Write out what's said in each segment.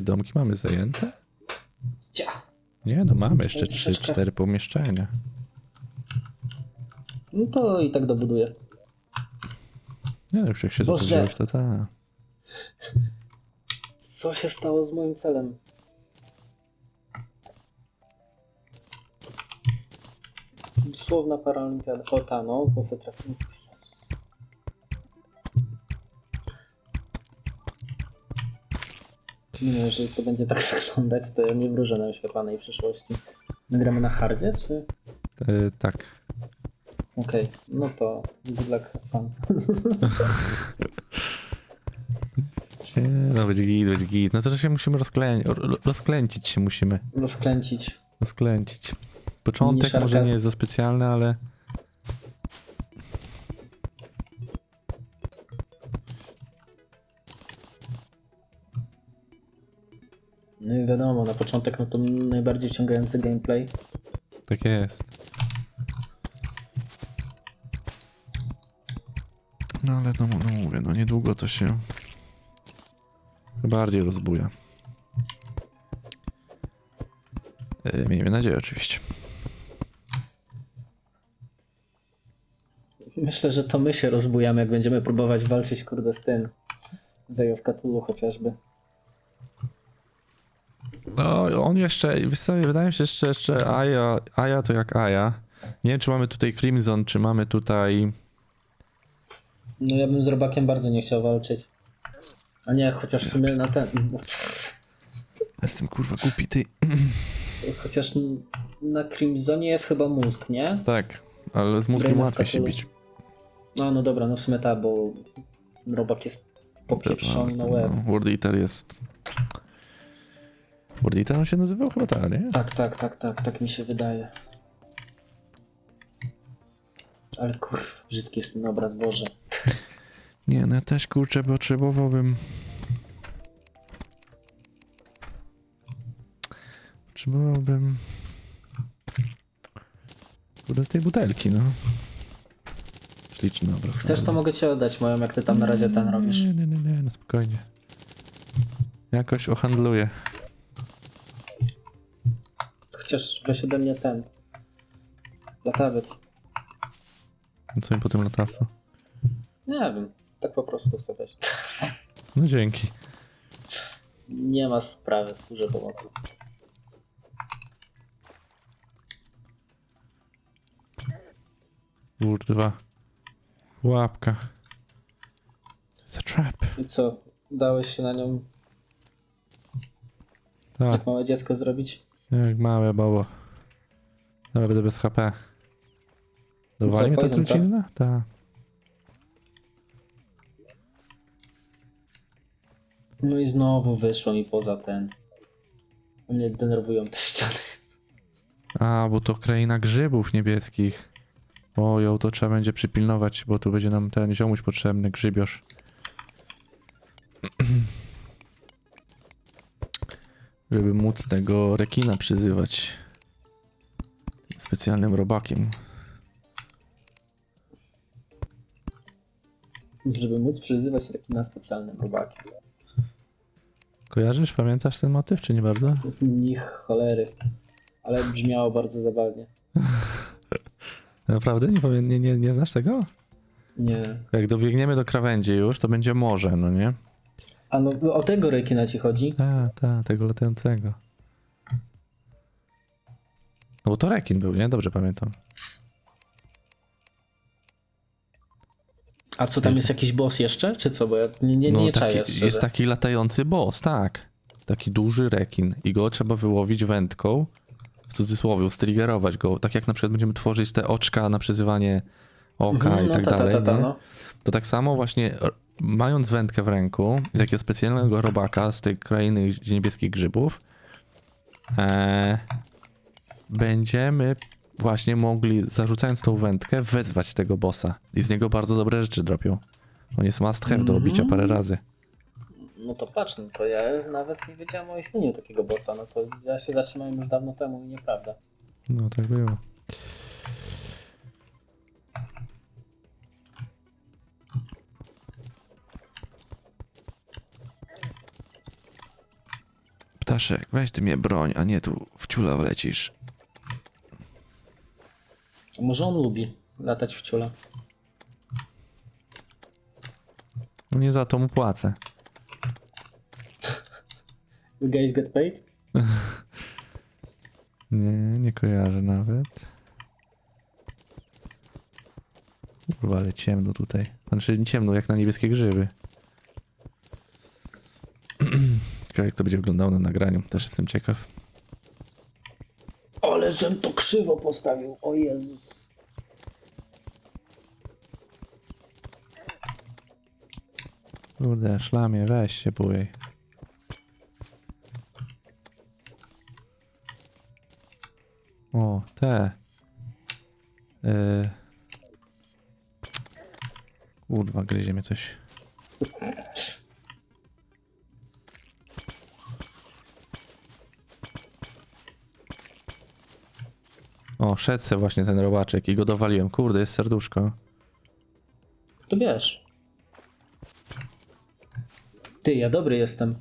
wszystkie domki mamy zajęte? Nie, no mamy jeszcze Troszeczkę. 3-4 pomieszczenia. No to i tak dobuduję. Nie no, już jak się Boże. zapowiedziałeś, to tak. Co się stało z moim celem? Dosłowna paraolimpiada. O ta, no, to se trafił. Jezus. Nie wiem, jeżeli to będzie tak wyglądać, to ja nie wróżę na oświetlanej przyszłości. Nagramy na hardzie, czy? E, tak. Okej, no to good luck. Nie, no będzie git, będzie git. No to się musimy rozklę... ro- rozklęcić się musimy. Rozklęcić. Rozklęcić. Początek może nie jest za specjalny, ale... No i wiadomo, na początek no to najbardziej wciągający gameplay. Tak jest. No ale no, no mówię, no niedługo to się bardziej rozbuja. E, Miejmy nadzieję oczywiście. Myślę, że to my się rozbujamy, jak będziemy próbować walczyć, kurde, z tym. Zajów Cthulhu chociażby. No on jeszcze, wydaje mi się jeszcze, jeszcze Aja, Aja to jak Aja. Nie wiem czy mamy tutaj Crimson, czy mamy tutaj... No ja bym z Robakiem bardzo nie chciał walczyć. A nie, chociaż w sumie na ten... Jestem kurwa głupi, ty. Chociaż na Crimsonie jest chyba mózg, nie? Tak, ale z mózgiem Brain łatwiej się bić. No, no dobra, no w sumie tak, bo Robak jest popieprzony na No, łeb. no, World Eater jest... Eater on się nazywał chyba tak, nie? Tak, tak, tak, tak, tak mi się wydaje. Ale kurwa, brzydki jest ten obraz, Boże. Nie, no ja też kurczę potrzebowałbym... Potrzebowałbym... Kurde, tej butelki, no. Śliczny obraz. Chcesz, to mogę ci oddać moją, jak ty tam na razie ten robisz. Nie, nie, nie, nie, no spokojnie. Jakoś ohandluję. Chociaż weź ode mnie ten. Latawiec. Co mi po tym latawcu? Nie wiem, tak po prostu chcę weź. No dzięki. Nie ma sprawy, służę pomocy. Kurwa. Łapka. It's a trap. I co, dałeś się na nią Tak, jak małe dziecko zrobić? Jak małe bobo. Dobra, będę bez HP. co, Dowali mnie ta poison, tak? trucizna? Tak. No i znowu wyszło mi poza ten. Mnie denerwują te ściany. A, bo to kraina grzybów niebieskich. Ojo, to trzeba będzie przypilnować, bo tu będzie nam ten ziomuś potrzebny, grzybiosz. Żeby móc tego rekina przyzywać. Specjalnym robakiem. Żeby móc przyzywać rekina specjalnym robakiem. Kojarzysz, pamiętasz ten motyw, czy nie bardzo? Nich cholery. Ale brzmiało bardzo zabawnie. Naprawdę? Nie, powiem, nie, nie, nie znasz tego? Nie. Jak dobiegniemy do krawędzi już, to będzie morze, no nie? A no o tego rekina ci chodzi? Ta, ta, tego latającego. No bo to rekin był, nie? Dobrze pamiętam. A co tam jest jakiś boss jeszcze? Czy co? Bo ja nie, nie, nie no, czaję taki, szczerze. jest taki latający boss, tak. Taki duży rekin i go trzeba wyłowić wędką, w cudzysłowie, striggerować go. Tak jak na przykład będziemy tworzyć te oczka na przyzywanie oka Mhm, i no tak ta, ta, dalej, ta, ta, nie? no. To tak samo właśnie mając wędkę w ręku i takiego specjalnego robaka z tej krainy niebieskich grzybów, e, będziemy właśnie mogli, zarzucając tą wędkę, wezwać tego bossa. I z niego bardzo dobre rzeczy dropią. On jest must have do obicia parę razy. No to patrz, no to ja nawet nie wiedziałem o istnieniu takiego bossa. No to ja się zatrzymałem już dawno temu i nieprawda. No tak było. Ptaszek, weź ty mnie broń, a nie tu w ciula wlecisz. Może on lubi latać w ciula. No nie za to mu płacę. You guys get paid? Nie, nie kojarzę nawet. Kurwa, ale ciemno tutaj. Znaczy ciemno, jak na niebieskie grzyby. Ciekawe jak to będzie wyglądało na nagraniu, też jestem ciekaw. Ale żem to krzywo postawił, o Jezus. Kurde, szlamie, weź się bujej. O, te. Yy. Kurwa, gryzie mnie coś. Se właśnie ten robaczek i go dowaliłem. Kurde, jest serduszko. To wiesz. Ty, ja dobry jestem.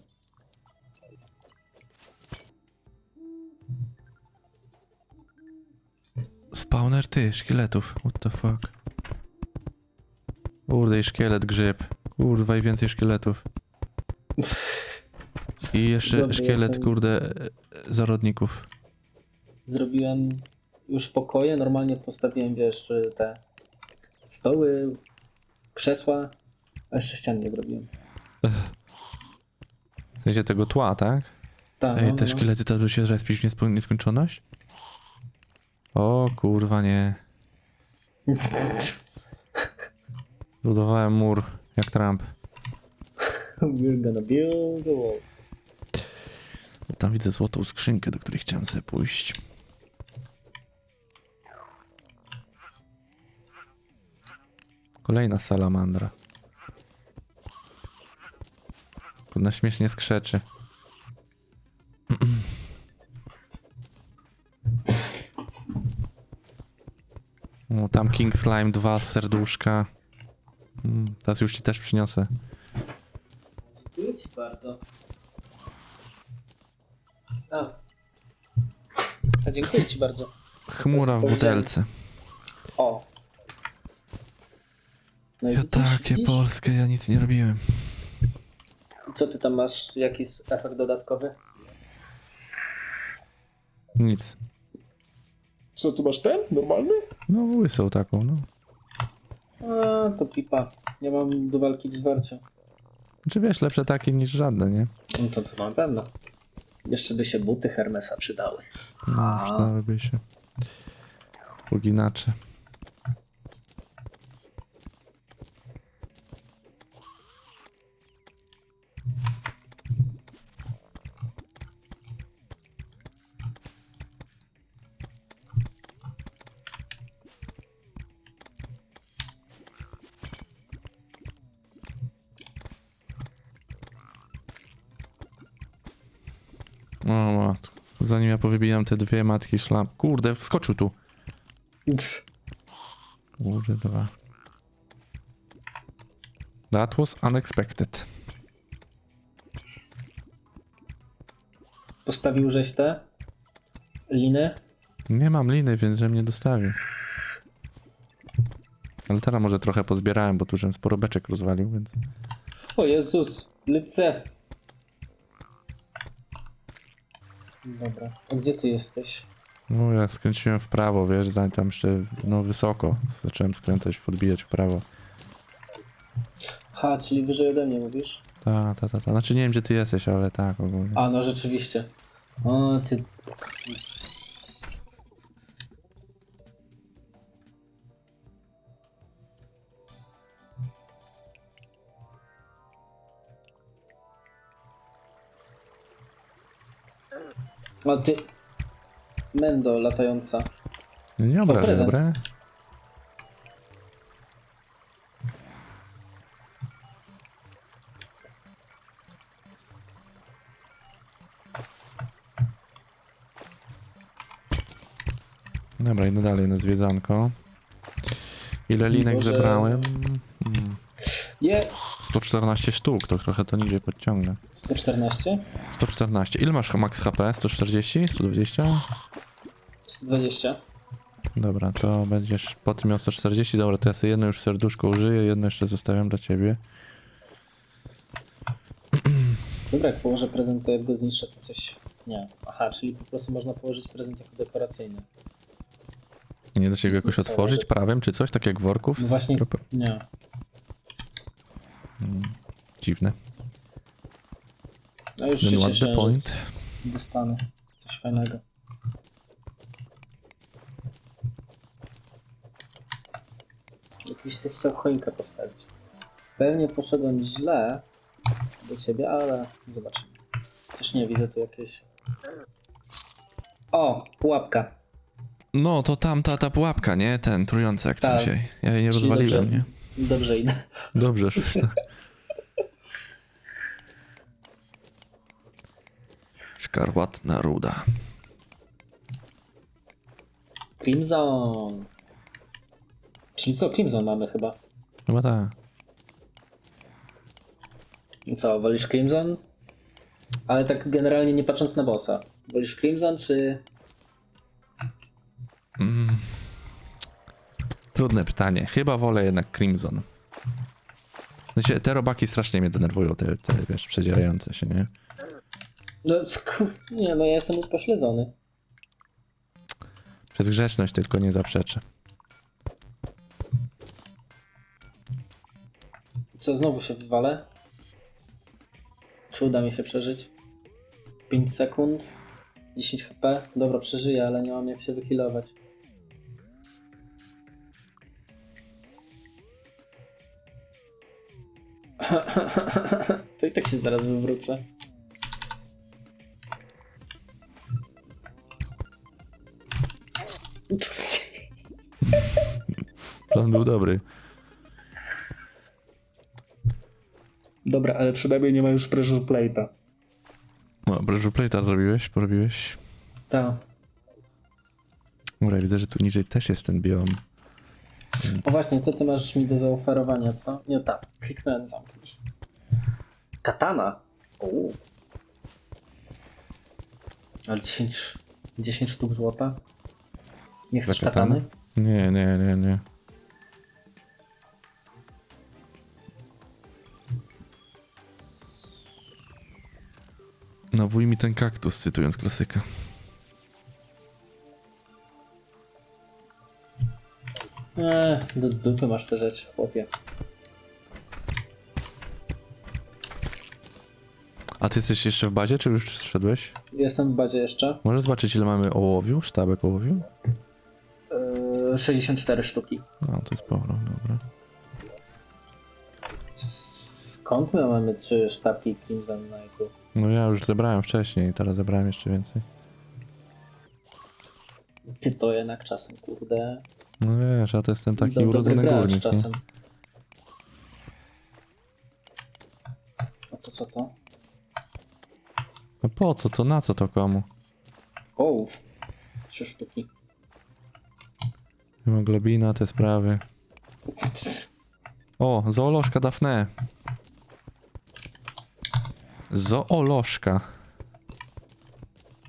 Spawner ty, szkieletów. What the fuck? Kurde i szkielet grzyb. Kurwa i więcej szkieletów. I jeszcze Dobry szkielet, jestem. kurde, zarodników. Zrobiłem już pokoje, normalnie postawiłem, wiesz, te stoły, krzesła, a jeszcze ścian nie zrobiłem. W sensie tego tła, tak? Tak, Ej, no, te no, no. szkielety to się respić w nieskończoność? O kurwa nie. Budowałem mur, jak Trump. We're gonna build a wall. Tam widzę złotą skrzynkę, do której chciałem sobie pójść. Kolejna salamandra. Ona śmiesznie skrzeczy. O, tam King Slime 2 z serduszka. Mm, Teraz już ci też przyniosę. Dziękuję ci bardzo. A. A dziękuję ci bardzo. Chmura w butelce. O. No i Ja widzisz, takie widzisz? polskie, ja nic nie robiłem. Co ty tam masz? Jakiś efekt dodatkowy? Nic. Co, tu masz ten? Normalny? No łysą taką, no. A, to pipa. Nie mam do walki w zwarciu. Czy wiesz, lepsze takie niż żadne, nie? No to, to na pewno. Jeszcze by się buty Hermesa przydały. No, przydałyby się. Uginacze. Powybijam te dwie matki szlam. Kurde, wskoczył tu. Kurde, dwa. That was unexpected. Postawił żeś te liny. Nie mam liny, więc że mnie dostawi. Ale teraz może trochę pozbierałem, bo tu żem sporo beczek rozwalił, więc... O Jezus, lyce. Dobra, a gdzie ty jesteś? No ja skręciłem w prawo, wiesz, zanim tam jeszcze, no wysoko. Zacząłem skręcać, podbijać w prawo. Ha, czyli wyżej ode mnie mówisz? Ta, ta, ta, ta. Znaczy nie wiem, gdzie ty jesteś, ale tak ogólnie. A, no rzeczywiście. O, ty... O, ty... Mendo latająca. No nie prezent. dobra? Dobra, idę dalej na zwiedzanko. Ile linek Boże. zebrałem? Hmm. Nie! 114 sztuk, to trochę to niżej podciągnę. 114? 114. Ile masz max HP? 140? 120? 120. Dobra, to będziesz po tym miał 140. Dobra, to ja sobie jedno już serduszko użyję, jedno jeszcze zostawiam dla ciebie. Dobra, jak położę prezent, to jak go zniszczę, to coś... Nie. Aha, czyli po prostu można położyć prezent jako dekoracyjny. Nie da się go jakoś otworzyć prawem czy coś, tak jak worków? No właśnie, nie. Dziwne. No już Then że point? dostanę coś fajnego. Jakiś sobie chciał choinkę postawić. Pewnie poszedłem źle do ciebie, ale zobaczymy. Też nie widzę tu jakieś... O, pułapka. No, to tam ta, ta pułapka, nie? Ten trujący jak Tak. coś. Ja jej nie Czyli rozwaliłem, dobrze, nie? Dobrze idę. Dobrze, już Szkarłatna ruda. Crimson. Czyli co, Crimson mamy chyba. Chyba tak. I Co, wolisz Crimson? Ale tak generalnie nie patrząc na bossa. Wolisz Crimson czy... Mm. Trudne pytanie. Chyba wolę jednak Crimson. Sensie, te robaki strasznie mnie denerwują, te, te wiesz, przedzierające się, nie? No, nie, no ja jestem upośledzony. Przez grzeczność tylko nie zaprzeczę. Co, znowu się wywalę? Czy uda mi się przeżyć? 5 sekund. 10 HP. Dobra, przeżyję, ale nie mam jak się wyhealować. To i tak się zaraz wywrócę. Plan był dobry. Dobra, ale przynajmniej nie ma już pressure plate'a. No, Breżu Plate'a zrobiłeś? Porobiłeś? Tak. Dobra, widzę, że tu niżej też jest ten biom. Więc... O właśnie, co ty masz mi do zaoferowania, co? Nie, tak, kliknąłem zamknąć. Katana? Uuu. Ale 10, 10 sztuk złota? Nie chcesz katany? Nie, nie, nie, nie. Wuj mi ten kaktus, cytując klasyka. Eee, do dupy masz te rzeczy, chłopie. A ty jesteś jeszcze w bazie, czy już zszedłeś? Jestem w bazie jeszcze. Możesz zobaczyć ile mamy ołowiu, sztabek ołowiu? Eee, 64 sztuki. No, to jest sporo, dobra. Skąd my mamy trzy sztabki Crimson Knightu? No ja już zebrałem wcześniej, teraz zebrałem jeszcze więcej. Ty to jednak czasem, kurde. No wiesz, a to jestem taki Do- dobry urodzony gracz górnik, nie? czasem. A to co to? No po co to, na co to komu? O, trzy sztuki. Hemoglobina, te sprawy. O, zoolożka Dafne. Zoolożka.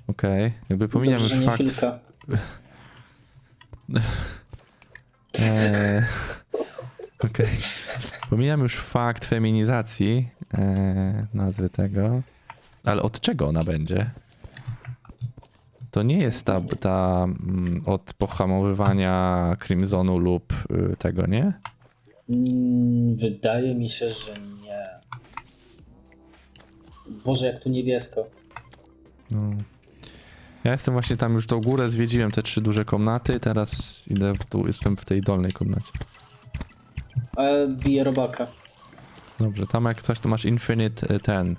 Okej, jakby pomijam Dobrze, że już nie fakt... Filka. Eee, Okej. Pomijam już fakt feminizacji eee, nazwy tego. Ale od czego ona będzie? To nie jest ta, ta mm, od pohamowywania Crimsonu lub y, tego, nie? Mm, wydaje mi się, że nie. Boże, jak tu niebiesko. No. Ja jestem właśnie tam już tą górę, zwiedziłem te trzy duże komnaty, teraz idę w dół, jestem w tej dolnej komnacie. Ale bije robaka. Dobrze, tam jak coś to masz infinite y, ten.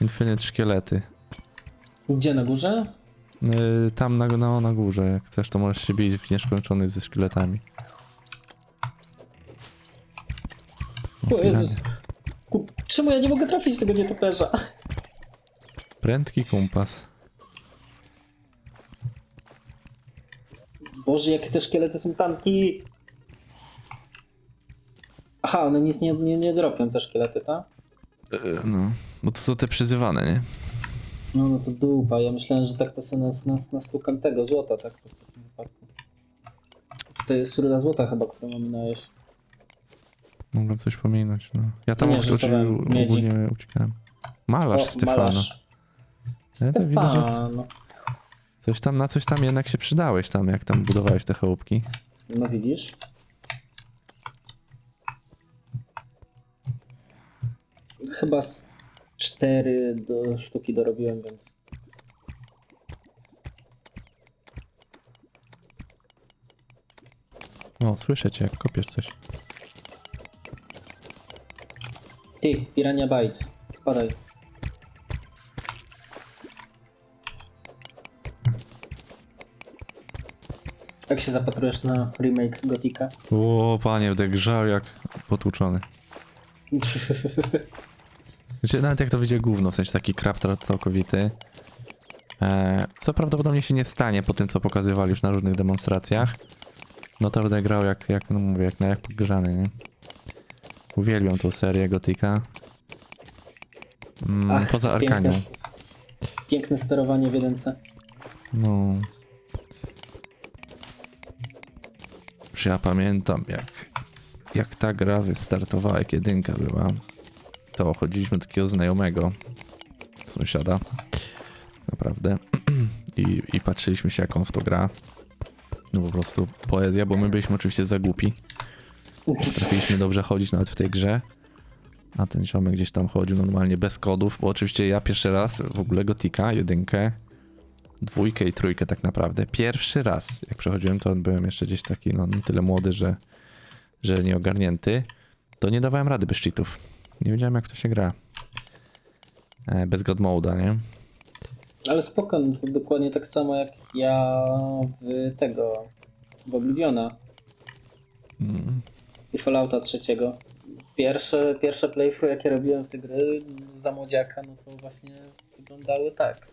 Infinite szkielety. Gdzie na górze? Yy, tam na, no, na górze, jak chcesz, to możesz się bić w nieskończonych ze szkieletami. O Jezus. Czemu ja nie mogę trafić tego nietoperza? Prędki kompas. Boże, jakie te szkielety są tanki. Aha, one nic nie, nie, nie dropią te szkielety, tak? E, No, bo to są te przyzywane, nie? No, no to dupa. Ja myślałem, że tak to sobie nas, nas, nastukam tego złota, tak to w takim wypadku. Tutaj jest ruda złota chyba, którą mamy na jeść. Mogłem coś pominąć, no. Ja tam Nie, nie, żartowałem. Miedzik. ogólnie uciekałem. Malarz Stefano. malarz. Ja to widać, że- Stefano. Coś tam, na coś tam jednak się przydałeś tam, jak tam budowałeś te chałupki. No widzisz? Chyba z cztery do sztuki dorobiłem, więc. O, słyszę cię, jak kopiesz coś. Ty, Pirania Bytes, spadaj. Jak się zapatrujesz na remake Gotika? O, panie, będę grzał jak potłuczony. Znaczy, nawet jak to wyjdzie gówno, w sensie taki kraptrat całkowity. E, co prawdopodobnie się nie stanie po tym, co pokazywali już na różnych demonstracjach. No to będę grał jak, jak no mówię, jak na jak podgrzany, nie? Uwielbiam tą serię Gotika. Mm, Ach, poza piękne Arkanią. s- Piękne sterowanie w jedynce. No. Już ja pamiętam, jak, jak ta gra wystartowała, jak jedynka była, to chodziliśmy do takiego znajomego sąsiada, naprawdę, i, i patrzyliśmy się, jak on w to gra. No po prostu poezja, bo my byliśmy oczywiście za głupi. Potrafiliśmy dobrze chodzić nawet w tej grze. A ten ziomek gdzieś tam chodził normalnie bez kodów, bo oczywiście ja pierwszy raz w ogóle Gotika, jedynkę, dwójkę i trójkę tak naprawdę. Pierwszy raz, jak przechodziłem, to byłem jeszcze gdzieś taki, no na tyle młody, że, że nie ogarnięty. To nie dawałem rady bez cheatów. Nie wiedziałem, jak to się gra. E, bez God moda, nie? Ale spoko, no to dokładnie tak samo jak ja w tego, w Obliviona Mm. I Fallouta trzeciego. Pierwsze, pierwsze playthrough jakie robiłem w te gry za młodziaka, no to właśnie wyglądały tak.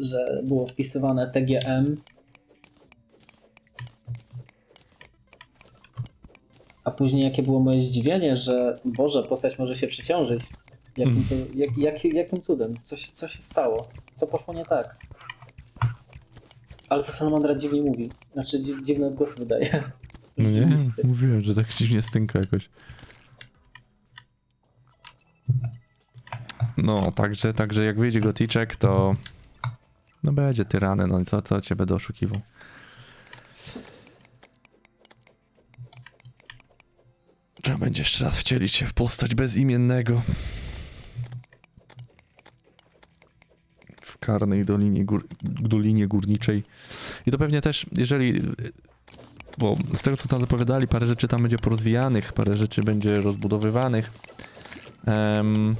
Że było wpisywane TGM. A później jakie było moje zdziwienie, że Boże, postać może się przeciążyć. Jakim, to, jak, jak, jakim cudem? Co się, co się stało? Co poszło nie tak? Ale to Salamandra dziwnie mówi. Znaczy dziw, dziwne odgłosy wydaje. No nie, mówiłem, że tak dziwnie stynka jakoś. No, także, także jak wyjdzie goticzek, to no będzie tyrany, no i co, co cię będę oszukiwał. Trzeba będzie jeszcze raz wcielić się w postać bezimiennego. W karnej dolinie, gór, dolinie górniczej. I to pewnie też, jeżeli bo z tego co tam zapowiadali, parę rzeczy tam będzie porozwijanych, parę rzeczy będzie rozbudowywanych, em,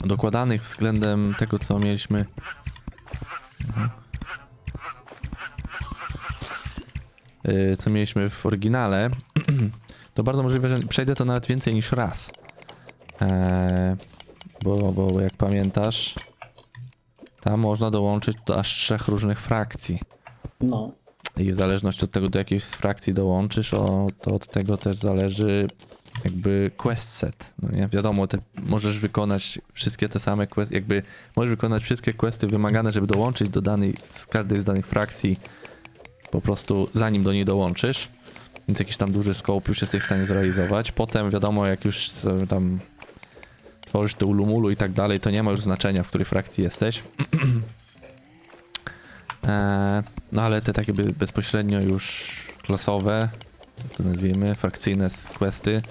dokładanych względem tego, co mieliśmy. Mhm. Y, Co mieliśmy w oryginale, to bardzo możliwe, że przejdę to nawet więcej niż raz. E, bo, bo jak pamiętasz, tam można dołączyć do aż trzech różnych frakcji. No. I w zależności od tego, do jakiej frakcji dołączysz, o, to od tego też zależy jakby quest set. No nie? Wiadomo, te, możesz wykonać wszystkie te same questy, jakby możesz wykonać wszystkie questy wymagane, żeby dołączyć do danej, z każdej z danych frakcji po prostu zanim do niej dołączysz. Więc jakiś tam duży scope już jesteś w stanie zrealizować. Potem wiadomo, jak już tam tworzysz te ulumulu i tak dalej, to nie ma już znaczenia, w której frakcji jesteś. Eee, no ale te takie be- bezpośrednio już klasowe, jak to nazwijmy, frakcyjne questy,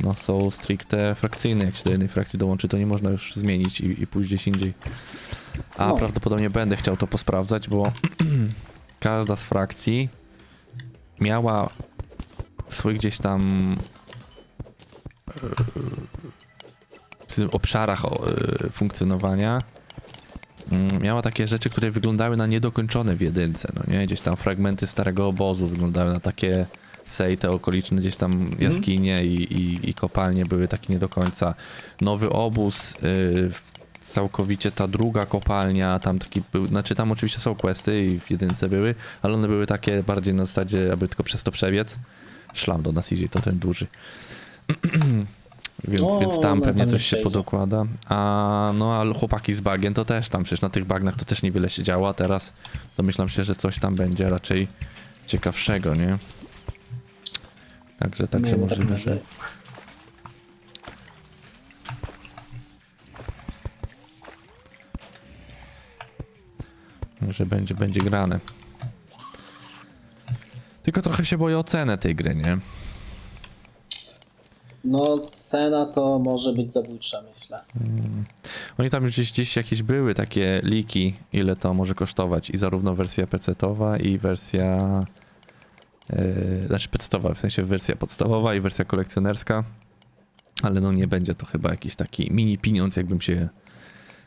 no są stricte frakcyjne. Jak się do jednej frakcji dołączy, to nie można już zmienić i, i pójść gdzieś indziej. A No. prawdopodobnie będę chciał to posprawdzać, bo każda z frakcji miała w swoich gdzieś tam w tym obszarach y, funkcjonowania miała takie rzeczy, które wyglądały na niedokończone w jedynce, no nie? Gdzieś tam fragmenty starego obozu wyglądały na takie sej, te okoliczne gdzieś tam jaskinie i, i, i kopalnie były takie nie do końca. Nowy obóz, y, całkowicie ta druga kopalnia, tam taki był, znaczy tam oczywiście są questy i w jedynce były, ale one były takie bardziej na zasadzie, aby tylko przez to przebiec. Szlam do nas idzie, to ten duży. więc, O, więc tam no, pewnie tam nie coś się przejdzie. podokłada. A no a chłopaki z bagien to też tam, przecież na tych bagnach to też niewiele się działo, a teraz domyślam się, że coś tam będzie raczej ciekawszego, nie? Także, także Miejmy możliwe, że... nadzieję. że będzie, będzie grane. Tylko trochę się boję o cenę tej gry, nie? No, cena to może być zabójcza, myślę. Oni tam już gdzieś, gdzieś jakieś były takie liki, ile to może kosztować i zarówno wersja PC-towa i wersja yy, znaczy PC-towa, w sensie wersja podstawowa i wersja kolekcjonerska, ale no nie będzie to chyba jakiś taki mini pieniądz, jakbym się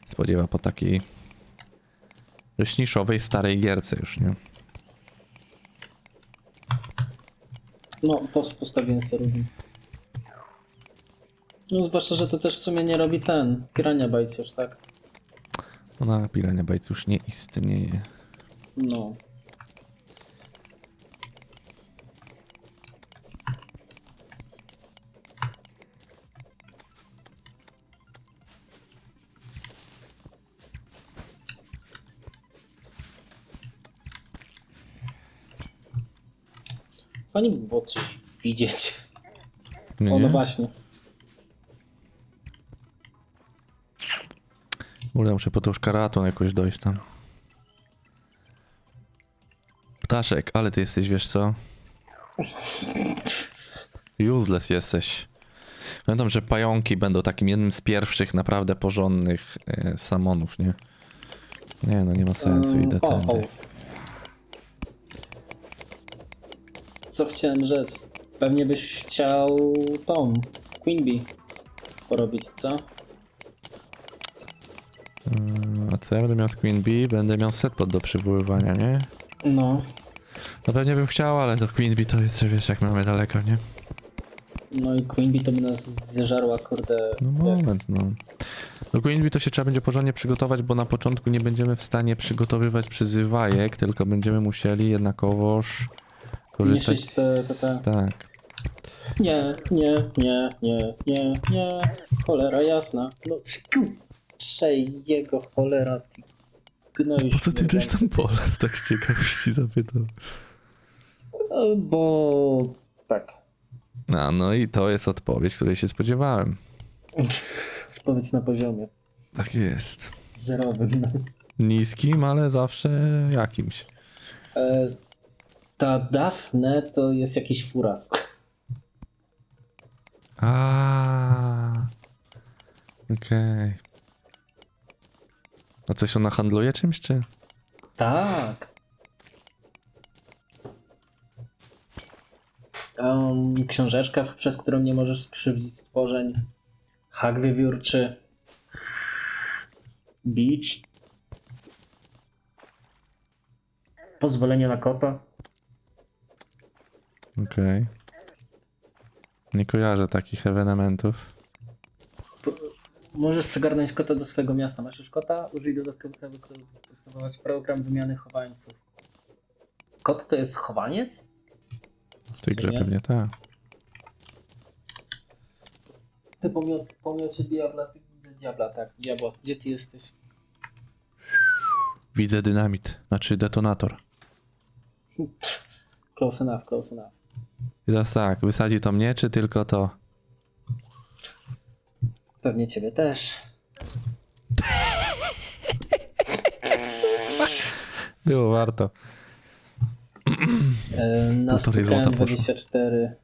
spodziewał po takiej dość niszowej, starej gierce już, nie? No, post postawiłem serowin. No, zwłaszcza, że to też w sumie nie robi ten. Pirania Bytes już, tak? Ona Pirania Bytes już nie istnieje. No. Fajnie by było coś widzieć. Nie, O, no nie? właśnie. Kurde, muszę po tą szkaratą jakoś dojść tam. Ptaszek, ale ty jesteś, wiesz co? Useless jesteś. Pamiętam, że pająki będą takim jednym z pierwszych naprawdę porządnych e, samonów, nie? Nie, no nie ma sensu, idę o, tędy. o. Co chciałem rzec? Pewnie byś chciał tą Queen Bee porobić, co? A co ja będę miał z Queen Bee? Będę miał setpot do przywoływania, nie? No, No pewnie bym chciał, ale to Queen Bee to jest, wiesz, jak mamy daleko, nie? no i Queen Bee to by nas zżarła, kurde. No jak- moment, no. Do Queen Bee to się trzeba będzie porządnie przygotować, bo na początku nie będziemy w stanie przygotowywać przyzywajek, tylko będziemy musieli jednakowoż korzystać Niszczyć te, te, te. z... Tak. Nie, nie, nie, nie, nie, nie. Cholera jasna. No, trzej jego cholera. Ty gnoju Po co ty też śmierdzący. tam pole? Tak z ciekawości zapytam. E, Bo tak. A, no i to jest odpowiedź, której się spodziewałem. Odpowiedź na poziomie Tak jest. zerowym. Niskim, ale zawsze jakimś. E, ta Daphne to jest jakiś furas. A. Okej. A coś ona handluje czymś, czy? Tak. Um, książeczka, przez którą nie możesz skrzywdzić stworzeń. Hak wiewiórczy. Beach. Pozwolenie na kota. Okej. Nie kojarzę takich ewenementów. Możesz przygarnąć kota do swojego miasta. Masz już kota? Użyj dodatkowych, aby aktywować program wymiany chowańców. Kot to jest chowaniec? W tej grze pewnie tak. Ty pomiot, pomiocie diabla, ty gdzie diabla, tak, diabła, gdzie ty jesteś? Widzę dynamit, znaczy detonator. Close enough, close enough. I teraz tak, wysadzi to mnie, czy tylko to? Pewnie ciebie też. Było warto. E, na Półtorej złota poszło. Stukałem 24